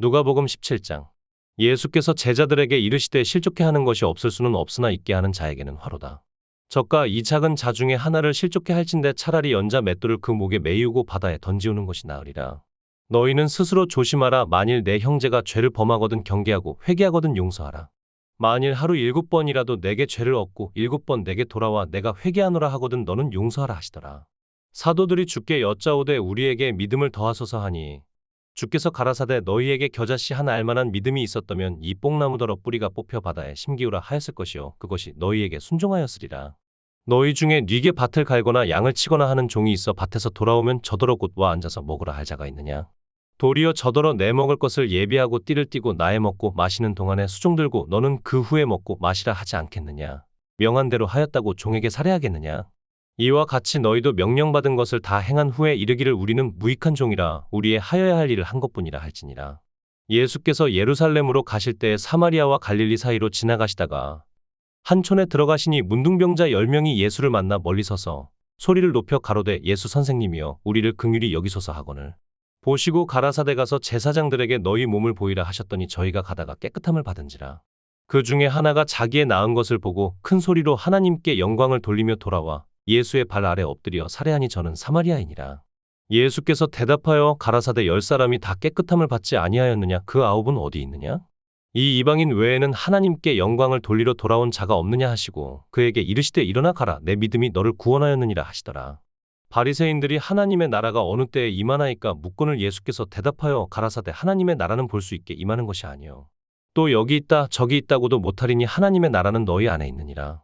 누가복음 17장 예수께서 제자들에게 이르시되 실족해 하는 것이 없을 수는 없으나 있게 하는 자에게는 화로다. 저가 이 작은 자 중에 하나를 실족해 할진대 차라리 연자 맷돌을 그 목에 매이우고 바다에 던지우는 것이 나으리라. 너희는 스스로 조심하라 만일 내 형제가 죄를 범하거든 경계하고 회개하거든 용서하라. 만일 하루 일곱 번이라도 내게 죄를 얻고 일곱 번 내게 돌아와 내가 회개하노라 하거든 너는 용서하라 하시더라. 사도들이 주께 여짜오되 우리에게 믿음을 더하소서 하니 주께서 가라사대 너희에게 겨자씨 하나 알만한 믿음이 있었다면 이 뽕나무더러 뿌리가 뽑혀 바다에 심기우라 하였을 것이요 그것이 너희에게 순종하였으리라. 너희 중에 뉘게 밭을 갈거나 양을 치거나 하는 종이 있어 밭에서 돌아오면 저더러 곧와 앉아서 먹으라 할 자가 있느냐. 도리어 저더러 내 먹을 것을 예비하고 띠를 띠고 나의 먹고 마시는 동안에 수종 들고 너는 그 후에 먹고 마시라 하지 않겠느냐. 명한 대로 하였다고 종에게 살해하겠느냐. 이와 같이 너희도 명령받은 것을 다 행한 후에 이르기를 우리는 무익한 종이라 우리의 하여야 할 일을 한 것뿐이라 할지니라. 예수께서 예루살렘으로 가실 때에 사마리아와 갈릴리 사이로 지나가시다가 한 촌에 들어가시니 문둥병자 열명이 예수를 만나 멀리 서서 소리를 높여 가로되 예수 선생님이여 우리를 긍휼히 여기소서 하거늘 보시고 가라사대 가서 제사장들에게 너희 몸을 보이라 하셨더니 저희가 가다가 깨끗함을 받은지라 그 중에 하나가 자기의 나은 것을 보고 큰 소리로 하나님께 영광을 돌리며 돌아와 예수의 발 아래 엎드려 살해하니 저는 사마리아인이라. 예수께서 대답하여 가라사대 열 사람이 다 깨끗함을 받지 아니하였느냐 그 아홉은 어디 있느냐? 이 이방인 외에는 하나님께 영광을 돌리러 돌아온 자가 없느냐 하시고 그에게 이르시되 일어나 가라 내 믿음이 너를 구원하였느니라 하시더라. 바리새인들이 하나님의 나라가 어느 때에 임하나이까 묻건을 예수께서 대답하여 가라사대 하나님의 나라는 볼 수 있게 임하는 것이 아니요 또 여기 있다 저기 있다고도 못하리니 하나님의 나라는 너희 안에 있느니라.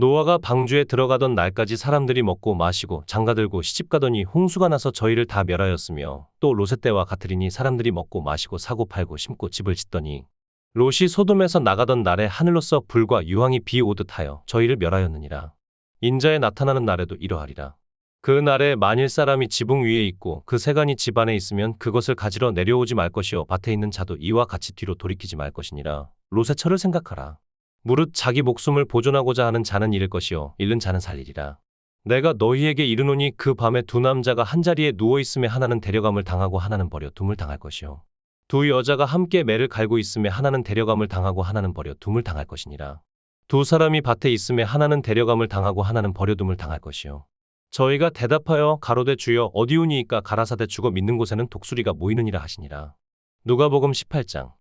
노아가 방주에 들어가던 날까지 사람들이 먹고 마시고 장가들고 시집가더니 홍수가 나서 저희를 다 멸하였으며 또 롯의 때와 같으리니 사람들이 먹고 마시고 사고 팔고 심고 집을 짓더니 롯이 소돔에서 나가던 날에 하늘로서 불과 유황이 비 오듯 하여 저희를 멸하였느니라. 인자에 나타나는 날에도 이러하리라. 그 날에 만일 사람이 지붕 위에 있고 그 세간이 집 안에 있으면 그것을 가지러 내려오지 말 것이요 밭에 있는 자도 이와 같이 뒤로 돌이키지 말 것이니라. 롯의 철을 생각하라. 무릇 자기 목숨을 보존하고자 하는 자는 잃을 것이요 잃는 자는 살리리라. 내가 너희에게 이르노니 그 밤에 두 남자가 한 자리에 누워 있음에 하나는 데려감을 당하고 하나는 버려 둠을 당할 것이요 두 여자가 함께 매를 갈고 있음에 하나는 데려감을 당하고 하나는 버려 둠을 당할 것이니라. 두 사람이 밭에 있음에 하나는 데려감을 당하고 하나는 버려 둠을 당할 것이요 저희가 대답하여 가로되 주여 어디오니이까 가라사대 죽어 믿는 곳에는 독수리가 모이느니라 하시니라. 누가복음 18장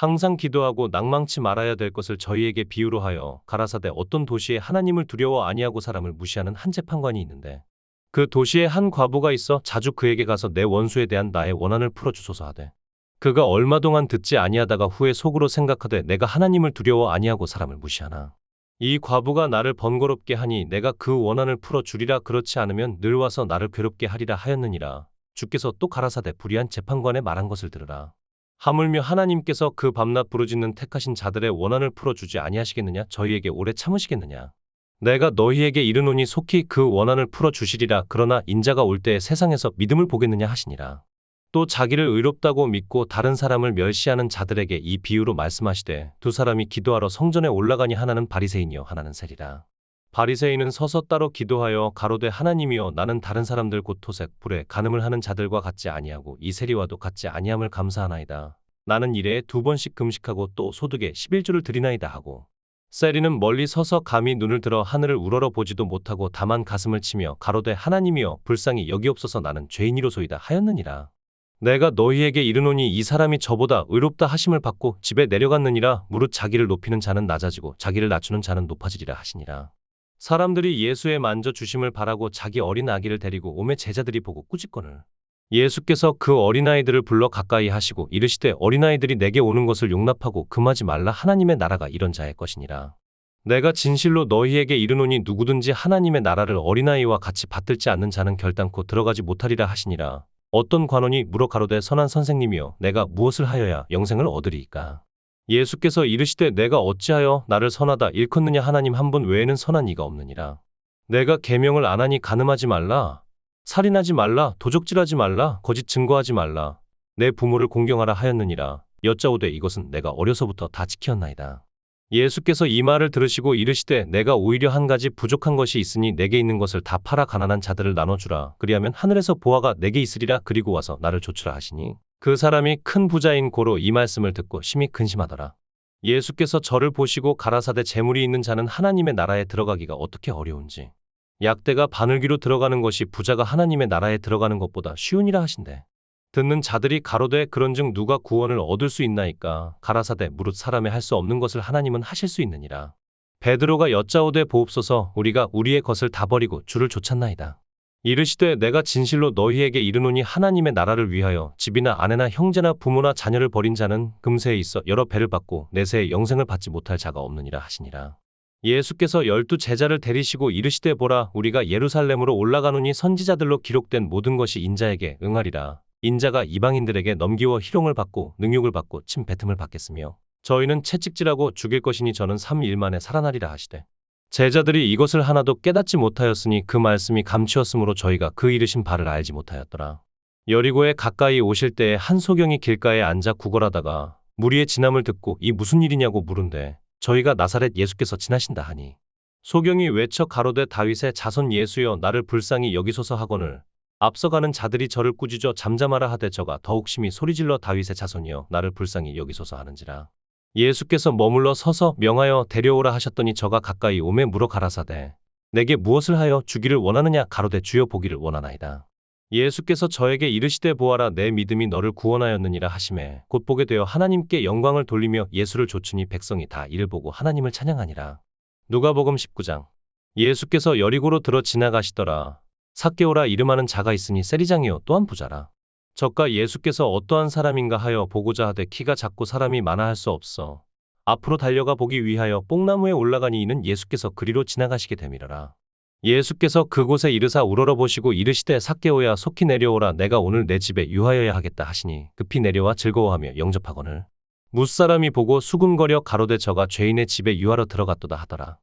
항상 기도하고 낭망치 말아야 될 것을 저희에게 비유로 하여 가라사대 어떤 도시에 하나님을 두려워 아니하고 사람을 무시하는 한 재판관이 있는데 그 도시에 한 과부가 있어 자주 그에게 가서 내 원수에 대한 나의 원한을 풀어주소서 하되 그가 얼마 동안 듣지 아니하다가 후에 속으로 생각하되 내가 하나님을 두려워 아니하고 사람을 무시하나? 이 과부가 나를 번거롭게 하니 내가 그 원한을 풀어 주리라 그렇지 않으면 늘 와서 나를 괴롭게 하리라 하였느니라. 주께서 또 가라사대 불의한 재판관의 말한 것을 들으라 하물며 하나님께서 그 밤낮 부르짖는 택하신 자들의 원한을 풀어주지 아니하시겠느냐? 저희에게 오래 참으시겠느냐? 내가 너희에게 이르노니 속히 그 원한을 풀어주시리라. 그러나 인자가 올 때에 세상에서 믿음을 보겠느냐 하시니라. 또 자기를 의롭다고 믿고 다른 사람을 멸시하는 자들에게 이 비유로 말씀하시되 두 사람이 기도하러 성전에 올라가니 하나는 바리새인이요 하나는 세리라 바리새인은 서서 따로 기도하여 가로되 하나님이여 나는 다른 사람들 곧 토색 불에 간음을 하는 자들과 같지 아니하고 이 세리와도 같지 아니함을 감사하나이다. 나는 일에 두 번씩 금식하고 또 소득에 11조를 드리나이다 하고 세리는 멀리 서서 감히 눈을 들어 하늘을 우러러 보지도 못하고 다만 가슴을 치며 가로되 하나님이여 불쌍히 여기옵소서 나는 죄인이로소이다 하였느니라. 내가 너희에게 이르노니 이 사람이 저보다 의롭다 하심을 받고 집에 내려갔느니라 무릇 자기를 높이는 자는 낮아지고 자기를 낮추는 자는 높아지리라 하시니라. 사람들이 예수의 만져 주심을 바라고 자기 어린 아기를 데리고 오매 제자들이 보고 꾸짖거늘 예수께서 그 어린아이들을 불러 가까이 하시고 이르시되 어린아이들이 내게 오는 것을 용납하고 금하지 말라 하나님의 나라가 이런 자의 것이니라. 내가 진실로 너희에게 이르노니 누구든지 하나님의 나라를 어린아이와 같이 받들지 않는 자는 결단코 들어가지 못하리라 하시니라. 어떤 관원이 물어 가로되 선한 선생님이여 내가 무엇을 하여야 영생을 얻으리이까. 예수께서 이르시되 내가 어찌하여 나를 선하다 일컫느냐 하나님 한 분 외에는 선한 이가 없느니라. 내가 계명을 안 하니 간음하지 말라. 살인하지 말라. 도적질하지 말라. 거짓 증거하지 말라. 내 부모를 공경하라 하였느니라. 여짜오되 이것은 내가 어려서부터 다 지켰나이다. 예수께서 이 말을 들으시고 이르시되 내가 오히려 한 가지 부족한 것이 있으니 내게 있는 것을 다 팔아 가난한 자들을 나눠주라. 그리하면 하늘에서 보화가 내게 있으리라. 그리고 와서 나를 조추라 하시니 그 사람이 큰 부자인 고로 이 말씀을 듣고 심히 근심하더라. 예수께서 저를 보시고 가라사대 재물이 있는 자는 하나님의 나라에 들어가기가 어떻게 어려운지 약대가 바늘귀로 들어가는 것이 부자가 하나님의 나라에 들어가는 것보다 쉬우니라 하신대. 듣는 자들이 가로되 그런즉 누가 구원을 얻을 수 있나이까 가라사대 무릇 사람의 할 수 없는 것을 하나님은 하실 수 있느니라. 베드로가 여짜오되 보옵소서 우리가 우리의 것을 다 버리고 주를 좇았나이다. 이르시되 내가 진실로 너희에게 이르노니 하나님의 나라를 위하여 집이나 아내나 형제나 부모나 자녀를 버린 자는 금세에 있어 여러 배를 받고 내세에 영생을 받지 못할 자가 없느니라 하시니라. 예수께서 열두 제자를 데리시고 이르시되 보라 우리가 예루살렘으로 올라가노니 선지자들로 기록된 모든 것이 인자에게 응하리라. 인자가 이방인들에게 넘기워 희롱을 받고 능욕을 받고 침 뱉음을 받겠으며 저희는 채찍질하고 죽일 것이니 저는 3일 만에 살아나리라 하시되 제자들이 이것을 하나도 깨닫지 못하였으니 그 말씀이 감추었으므로 저희가 그 이르신 바를 알지 못하였더라. 여리고에 가까이 오실 때에 한 소경이 길가에 앉아 구걸하다가 무리의 진함을 듣고 이 무슨 일이냐고 물은데 저희가 나사렛 예수께서 지나신다 하니 소경이 외쳐 가로되 다윗의 자손 예수여 나를 불쌍히 여기소서 하거늘 앞서가는 자들이 저를 꾸짖어 잠잠하라 하되 저가 더욱 심히 소리질러 다윗의 자손이여 나를 불쌍히 여기소서 하는지라 예수께서 머물러 서서 명하여 데려오라 하셨더니 저가 가까이 오매 물어 가라사대 내게 무엇을 하여 주기를 원하느냐 가로되 주여 보기를 원하나이다. 예수께서 저에게 이르시되 보아라 내 믿음이 너를 구원하였느니라 하심에 곧 보게 되어 하나님께 영광을 돌리며 예수를 조추니 백성이 다 이를 보고 하나님을 찬양하니라. 누가복음 19장. 예수께서 여리고로 들어 지나가시더라. 삭개오라 이름하는 자가 있으니 세리장이요 또한 부자라 저가 예수께서 어떠한 사람인가 하여 보고자 하되 키가 작고 사람이 많아 할 수 없어. 앞으로 달려가 보기 위하여 뽕나무에 올라가니 이는 예수께서 그리로 지나가시게 됨이라라. 예수께서 그곳에 이르사 우러러 보시고 이르시되 삭개오야 속히 내려오라 내가 오늘 내 집에 유하여야 하겠다 하시니 급히 내려와 즐거워하며 영접하거늘. 무사람이 보고 수군거려 가로되 저가 죄인의 집에 유하러 들어갔도다 하더라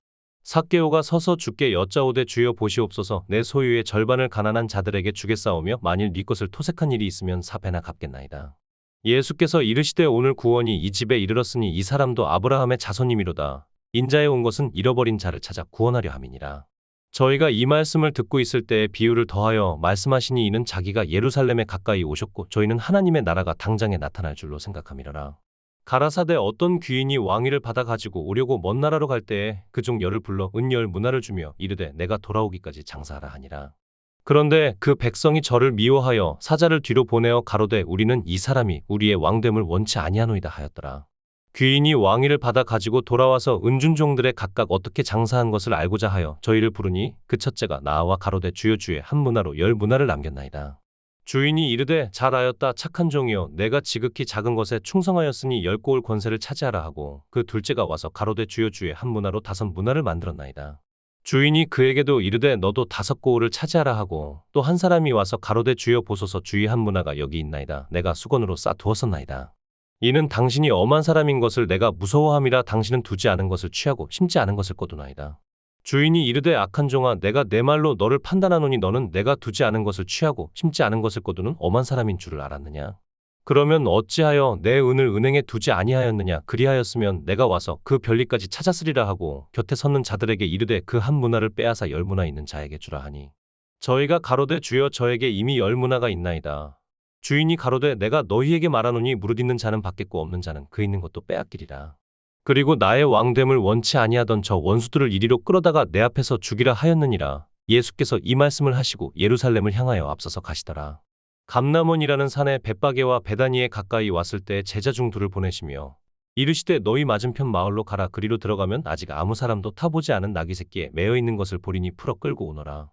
삭개오가 서서 주께 여짜오되 주여 보시옵소서 내 소유의 절반을 가난한 자들에게 주겠사오며 만일 네 것을 토색한 일이 있으면 사배나 갚겠나이다. 예수께서 이르시되 오늘 구원이 이 집에 이르렀으니 이 사람도 아브라함의 자손님이로다. 인자에 온 것은 잃어버린 자를 찾아 구원하려 함이니라. 저희가 이 말씀을 듣고 있을 때에 비유를 더하여 말씀하시니 이는 자기가 예루살렘에 가까이 오셨고 저희는 하나님의 나라가 당장에 나타날 줄로 생각함이라라. 가라사대 어떤 귀인이 왕위를 받아 가지고 오려고 먼 나라로 갈 때에 그종 열을 불러 은열 문화를 주며 이르되 내가 돌아오기까지 장사하라 하니라. 그런데 그 백성이 저를 미워하여 사자를 뒤로 보내어 가로되 우리는 이 사람이 우리의 왕됨을 원치 아니하노이다 하였더라. 귀인이 왕위를 받아 가지고 돌아와서 은준종들의 각각 어떻게 장사한 것을 알고자 하여 저희를 부르니 그 첫째가 나와 가로되 주여 주의 한 문화로 열 문화를 남겼나이다. 주인이 이르되 잘하였다 착한 종이여 내가 지극히 작은 것에 충성하였으니 열 고을 권세를 차지하라 하고 그 둘째가 와서 가로되 주여 주의 한 문화로 다섯 문화를 만들었나이다. 주인이 그에게도 이르되 너도 다섯 고을을 차지하라 하고 또 한 사람이 와서 가로되 주여 보소서 주의 한 문화가 여기 있나이다. 내가 수건으로 싸두었었나이다. 이는 당신이 엄한 사람인 것을 내가 무서워함이라 당신은 두지 않은 것을 취하고 심지 않은 것을 거두나이다. 주인이 이르되 악한 종아 내가 내 말로 너를 판단하노니 너는 내가 두지 않은 것을 취하고 심지 않은 것을 거두는 엄한 사람인 줄을 알았느냐? 그러면 어찌하여 내 은을 은행에 두지 아니하였느냐? 그리하였으면 내가 와서 그 별리까지 찾았으리라 하고 곁에 섰는 자들에게 이르되 그 한 문화를 빼앗아 열 문화 있는 자에게 주라 하니 저희가 가로되 주여 저에게 이미 열 문화가 있나이다. 주인이 가로되 내가 너희에게 말하노니 무릇 있는 자는 받겠고 없는 자는 그 있는 것도 빼앗기리라 그리고 나의 왕됨을 원치 아니하던 저 원수들을 이리로 끌어다가 내 앞에서 죽이라 하였느니라. 예수께서 이 말씀을 하시고 예루살렘을 향하여 앞서서 가시더라. 감남원이라는 산에 벳바게와 베다니에 가까이 왔을 때 제자 중 둘을 보내시며 이르시되 너희 맞은편 마을로 가라 그리로 들어가면 아직 아무 사람도 타보지 않은 나귀 새끼에 매어 있는 것을 보리니 풀어 끌고 오너라.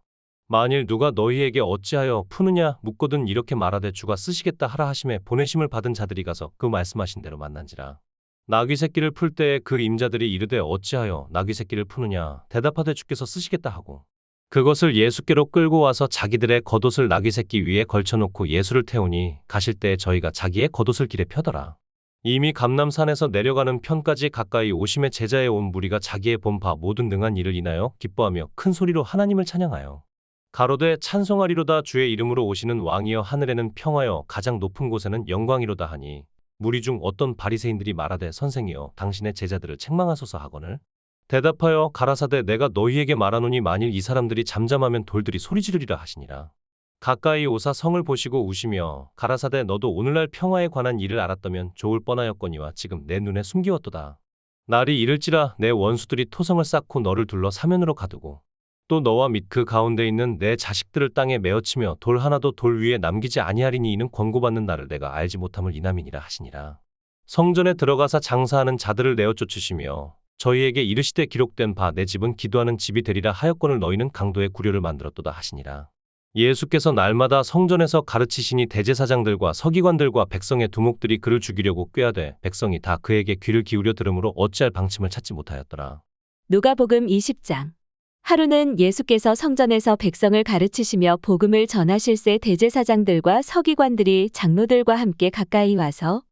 만일 누가 너희에게 어찌하여 푸느냐 묻거든 이렇게 말하되 주가 쓰시겠다 하라 하심에 보내심을 받은 자들이 가서 그 말씀하신 대로 만난지라. 나귀 새끼를 풀 때에 그 임자들이 이르되 어찌하여 나귀 새끼를 푸느냐? 대답하되 주께서 쓰시겠다 하고. 그것을 예수께로 끌고 와서 자기들의 겉옷을 나귀 새끼 위에 걸쳐놓고 예수를 태우니 가실 때에 저희가 자기의 겉옷을 길에 펴더라. 이미 감남산에서 내려가는 편까지 가까이 오심에 제자에 온 무리가 자기의 본 바 모든 능한 일을 인하여 기뻐하며 큰 소리로 하나님을 찬양하여. 가로되 찬송하리로다 주의 이름으로 오시는 왕이여 하늘에는 평하여 가장 높은 곳에는 영광이로다 하니 무리 중 어떤 바리새인들이 말하되 선생이여 당신의 제자들을 책망하소서 하거늘 대답하여 가라사대 내가 너희에게 말하노니 만일 이 사람들이 잠잠하면 돌들이 소리 지르리라 하시니라 가까이 오사 성을 보시고 우시며 가라사대 너도 오늘날 평화에 관한 일을 알았다면 좋을 뻔하였거니와 지금 내 눈에 숨기웠도다. 날이 이를지라 내 원수들이 토성을 쌓고 너를 둘러 사면으로 가두고 또 너와 및 그 가운데 있는 내 자식들을 땅에 메어치며 돌 하나도 돌 위에 남기지 아니하리니 이는 권고받는 나를 내가 알지 못함을 이남이니라 하시니라. 성전에 들어가사 장사하는 자들을 내어 쫓으시며 저희에게 이르시되 기록된 바 내 집은 기도하는 집이 되리라 하였거늘 너희는 강도의 구려를 만들었도다 하시니라. 예수께서 날마다 성전에서 가르치시니 대제사장들과 서기관들과 백성의 두목들이 그를 죽이려고 꾀하되 백성이 다 그에게 귀를 기울여 들으므로 어찌할 방침을 찾지 못하였더라. 누가복음 20장. 하루는 예수께서 성전에서 백성을 가르치시며 복음을 전하실새 대제사장들과 서기관들이 장로들과 함께 가까이 와서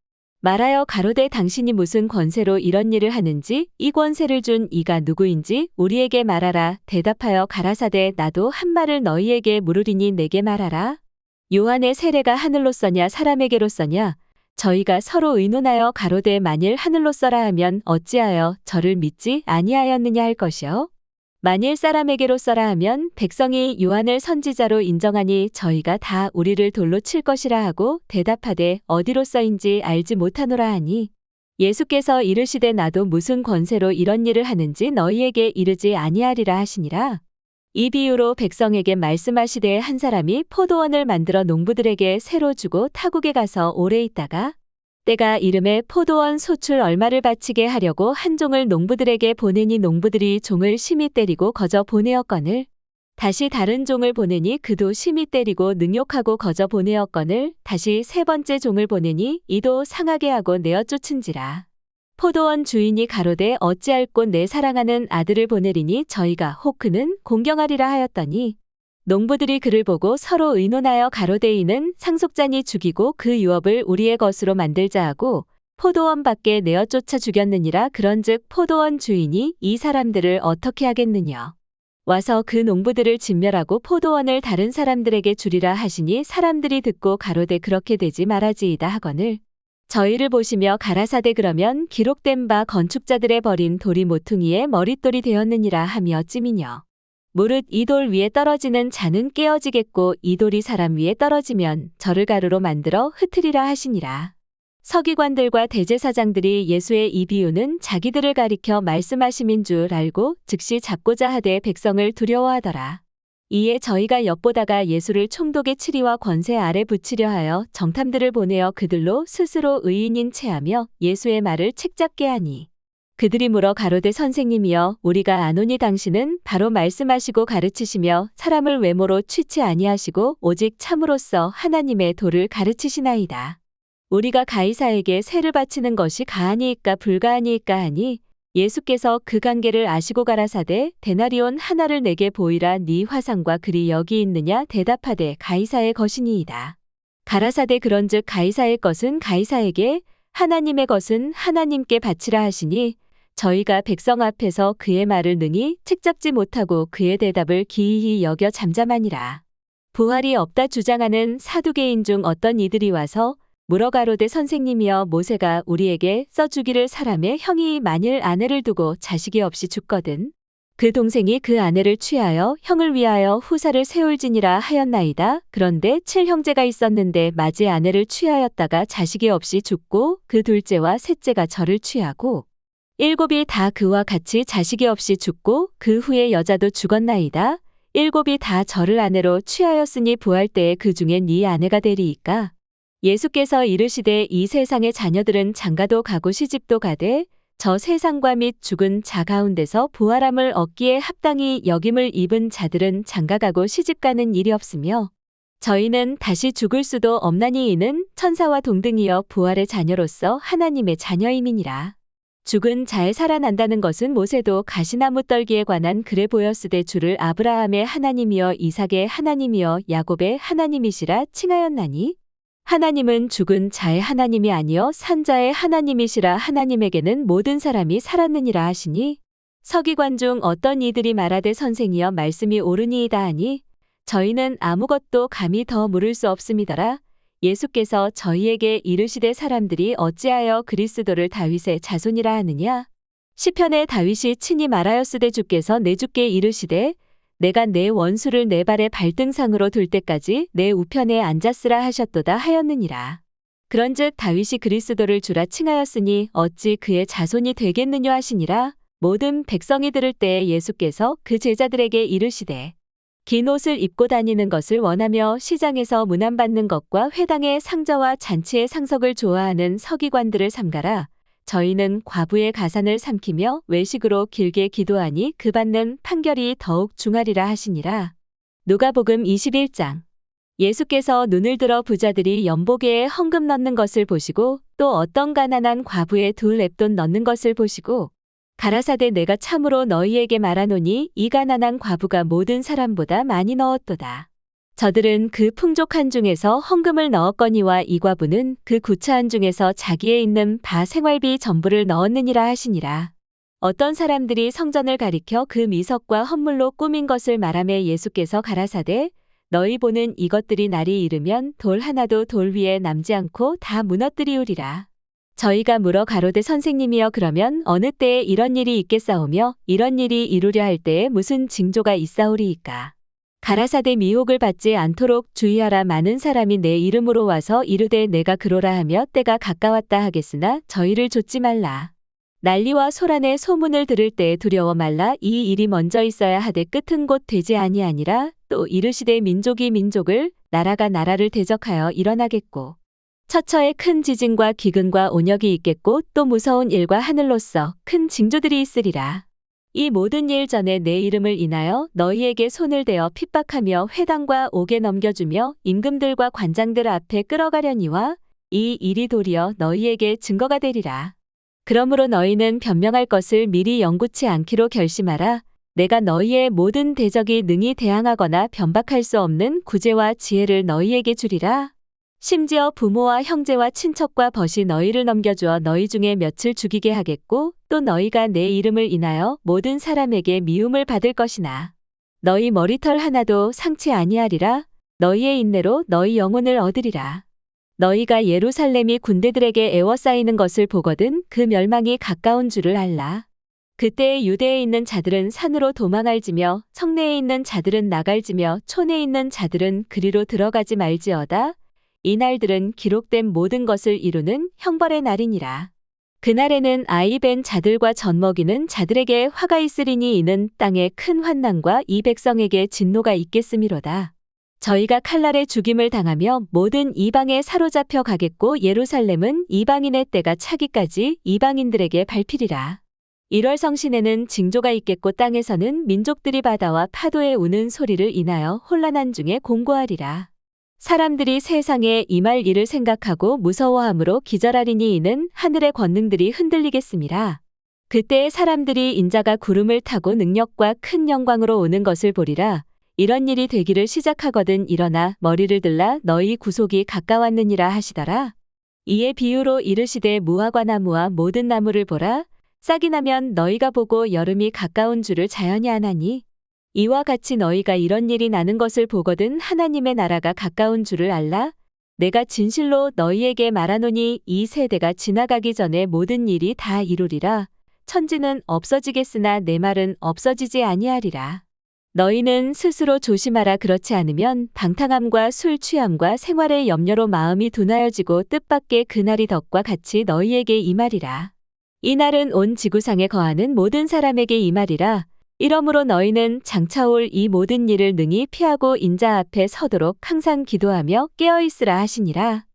말하여 가로되 당신이 무슨 권세로 이런 일을 하는지 이 권세를 준 이가 누구인지 우리에게 말하라. 대답하여 가라사대 나도 한 말을 너희에게 물으리니 내게 말하라. 요한의 세례가 하늘로서냐 사람에게로서냐? 저희가 서로 의논하여 가로되 만일 하늘로서라 하면 어찌하여 저를 믿지 아니하였느냐 할 것이요 만일 사람에게로서라 하면 백성이 요한을 선지자로 인정하니 저희가 다 우리를 돌로 칠 것이라 하고 대답하되 어디로서인지 알지 못하노라 하니 예수께서 이르시되 나도 무슨 권세로 이런 일을 하는지 너희에게 이르지 아니하리라 하시니라. 이 비유로 백성에게 말씀하시되 한 사람이 포도원을 만들어 농부들에게 새로 주고 타국에 가서 오래 있다가 때가 이름에 포도원 소출 얼마를 바치게 하려고 한 종을 농부들에게 보내니 농부들이 종을 심히 때리고 거저 보내었거늘. 다시 다른 종을 보내니 그도 심히 때리고 능욕하고 거저 보내었거늘. 다시 세 번째 종을 보내니 이도 상하게 하고 내어 쫓은지라. 포도원 주인이 가로되 어찌할 곳내 사랑하는 아들을 보내리니 저희가 혹 그는 공경하리라 하였더니 농부들이 그를 보고 서로 의논하여 가로데이는 상속자니 죽이고 그 유업을 우리의 것으로 만들자 하고 포도원 밖에 내어 쫓아 죽였느니라 그런즉 포도원 주인이 이 사람들을 어떻게 하겠느냐? 와서 그 농부들을 진멸하고 포도원을 다른 사람들에게 주리라 하시니 사람들이 듣고 가로되 그렇게 되지 말아지이다 하거늘 저희를 보시며 가라사대 그러면 기록된 바 건축자들의 버린 돌이 모퉁이에 머릿돌이 되었느니라 하며 찜이녀 무릇 이 돌 위에 떨어지는 자는 깨어지겠고 이 돌이 사람 위에 떨어지면 저를 가루로 만들어 흩으리라 하시니라. 서기관들과 대제사장들이 예수의 이 비유는 자기들을 가리켜 말씀하심인 줄 알고 즉시 잡고자 하되 백성을 두려워하더라. 이에 저희가 엿보다가 예수를 총독의 치리와 권세 아래 붙이려 하여 정탐들을 보내어 그들로 스스로 의인인 체하며 예수의 말을 책잡게 하니 그들이 물어 가로되 선생님이여 우리가 아노니 당신은 바로 말씀하시고 가르치시며 사람을 외모로 취치 아니하시고 오직 참으로써 하나님의 도를 가르치시나이다. 우리가 가이사에게 세를 바치는 것이 가하니이까 불가하니이까 하니 예수께서 그 관계를 아시고 가라사대 데나리온 하나를 내게 보이라 네 화상과 글이 여기 있느냐 대답하되 가이사의 것이니이다. 가라사대 그런즉 가이사의 것은 가이사에게 하나님의 것은 하나님께 바치라 하시니 저희가 백성 앞에서 그의 말을 능히 책잡지 못하고 그의 대답을 기이히 여겨 잠잠하니라. 부활이 없다 주장하는 사두개인 중 어떤 이들이 와서 물어가로되 선생님이여 모세가 우리에게 써 주기를 사람의 형이 만일 아내를 두고 자식이 없이 죽거든. 그 동생이 그 아내를 취하여 형을 위하여 후사를 세울지니라 하였나이다. 그런데 칠 형제가 있었는데 맞이 아내를 취하였다가 자식이 없이 죽고 그 둘째와 셋째가 저를 취하고 일곱이 다 그와 같이 자식이 없이 죽고 그 후에 여자도 죽었나이다. 일곱이 다 저를 아내로 취하였으니 부활 때에 그 중에 네 아내가 되리이까. 예수께서 이르시되 이 세상의 자녀들은 장가도 가고 시집도 가되 저 세상과 및 죽은 자 가운데서 부활함을 얻기에 합당히 여김을 입은 자들은 장가가고 시집가는 일이 없으며 저희는 다시 죽을 수도 없나니 이는 천사와 동등이여 부활의 자녀로서 하나님의 자녀임이니라. 죽은 자에 살아난다는 것은 모세도 가시나무 떨기에 관한 글에 보였으되 주를 아브라함의 하나님이여 이삭의 하나님이여 야곱의 하나님이시라 칭하였나니? 하나님은 죽은 자의 하나님이 아니요 산자의 하나님이시라 하나님에게는 모든 사람이 살았느니라 하시니? 서기관 중 어떤 이들이 말하되 선생이여 말씀이 옳으니이다 하니? 저희는 아무것도 감히 더 물을 수 없음이더라 예수께서 저희에게 이르시되 사람들이 어찌하여 그리스도를 다윗의 자손이라 하느냐 시편에 다윗이 친히 말하였으되 주께서 내 주께 이르시되 내가 내 원수를 내 발의 발등상으로 둘 때까지 내 우편에 앉았으라 하셨도다 하였느니라. 그런즉 다윗이 그리스도를 주라 칭하였으니 어찌 그의 자손이 되겠느냐 하시니라. 모든 백성이 들을 때에 예수께서 그 제자들에게 이르시되 긴 옷을 입고 다니는 것을 원하며 시장에서 문안받는 것과 회당의 상자와 잔치의 상석을 좋아하는 서기관들을 삼가라. 저희는 과부의 가산을 삼키며 외식으로 길게 기도하니 그 받는 판결이 더욱 중하리라 하시니라. 누가복음 21장 예수께서 눈을 들어 부자들이 연보계에 헌금 넣는 것을 보시고 또 어떤 가난한 과부의 둘 랩돈 넣는 것을 보시고 가라사대 내가 참으로 너희에게 말하노니 이 가난한 과부가 모든 사람보다 많이 넣었도다. 저들은 그 풍족한 중에서 헌금을 넣었거니와 이 과부는 그 구차한 중에서 자기에 있는 바 생활비 전부를 넣었느니라 하시니라. 어떤 사람들이 성전을 가리켜 그 미석과 헌물로 꾸민 것을 말하며 예수께서 가라사대 너희 보는 이것들이 날이 이르면 돌 하나도 돌 위에 남지 않고 다 무너뜨리우리라. 저희가 물어 가로되 선생님이여 그러면 어느 때에 이런 일이 있겠사오며 이런 일이 이루려 할 때에 무슨 징조가 있사오리이까. 가라사대 미혹을 받지 않도록 주의하라 많은 사람이 내 이름으로 와서 이르되 내가 그로라 하며 때가 가까웠다 하겠으나 저희를 좇지 말라. 난리와 소란의 소문을 들을 때에 두려워 말라 이 일이 먼저 있어야 하되 끝은 곧 되지 아니하니라 또 이르시되 민족이 민족을 나라가 나라를 대적하여 일어나겠고 처처에 큰 지진과 기근과 온역이 있겠고 또 무서운 일과 하늘로서 큰 징조들이 있으리라. 이 모든 일 전에 내 이름을 인하여 너희에게 손을 대어 핍박하며 회당과 옥에 넘겨주며 임금들과 관장들 앞에 끌어가려니와 이 일이 도리어 너희에게 증거가 되리라. 그러므로 너희는 변명할 것을 미리 영구치 않기로 결심하라. 내가 너희의 모든 대적이 능히 대항하거나 변박할 수 없는 구제와 지혜를 너희에게 주리라. 심지어 부모와 형제와 친척과 벗이 너희를 넘겨주어 너희 중에 며칠 죽이게 하겠고 또 너희가 내 이름을 인하여 모든 사람에게 미움을 받을 것이나 너희 머리털 하나도 상치 아니하리라. 너희의 인내로 너희 영혼을 얻으리라. 너희가 예루살렘이 군대들에게 애워싸이는 것을 보거든 그 멸망이 가까운 줄을 알라. 그때에 유대에 있는 자들은 산으로 도망할지며 성내에 있는 자들은 나갈지며 촌에 있는 자들은 그리로 들어가지 말지어다 이 날들은 기록된 모든 것을 이루는 형벌의 날이니라. 그날에는 아이 벤 자들과 젖먹이는 자들에게 화가 있으리니 이는 땅에 큰 환난과 이 백성에게 진노가 있겠음이로다. 저희가 칼날에 죽임을 당하며 모든 이방에 사로잡혀 가겠고 예루살렘은 이방인의 때가 차기까지 이방인들에게 밟히리라. 1월 성신에는 징조가 있겠고 땅에서는 민족들이 바다와 파도에 우는 소리를 인하여 혼란한 중에 공고하리라. 사람들이 세상에 임할 일을 생각하고 무서워함으로 기절하리니 이는 하늘의 권능들이 흔들리겠습니다. 그때 사람들이 인자가 구름을 타고 능력과 큰 영광으로 오는 것을 보리라. 이런 일이 되기를 시작하거든 일어나 머리를 들라 너희 구속이 가까웠느니라 하시더라. 이에 비유로 이르시되 무화과 나무와 모든 나무를 보라. 싹이 나면 너희가 보고 여름이 가까운 줄을 자연히 아나니 이와 같이 너희가 이런 일이 나는 것을 보거든 하나님의 나라가 가까운 줄을 알라. 내가 진실로 너희에게 말하노니 이 세대가 지나가기 전에 모든 일이 다 이루리라. 천지는 없어지겠으나 내 말은 없어지지 아니하리라. 너희는 스스로 조심하라 그렇지 않으면 방탕함과 술 취함과 생활의 염려로 마음이 둔하여지고 뜻밖의 그날이 덕과 같이 너희에게 임하리라. 이 날은 온 지구상에 거하는 모든 사람에게 임하리라. 이러므로 너희는 장차올 이 모든 일을 능히 피하고 인자 앞에 서도록 항상 기도하며 깨어 있으라 하시니라.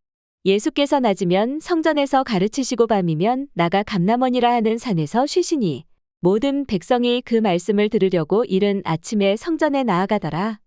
예수께서 낮으면 성전에서 가르치시고 밤이면 나가 감남원이라 하는 산에서 쉬시니 모든 백성이 그 말씀을 들으려고 이른 아침에 성전에 나아가더라.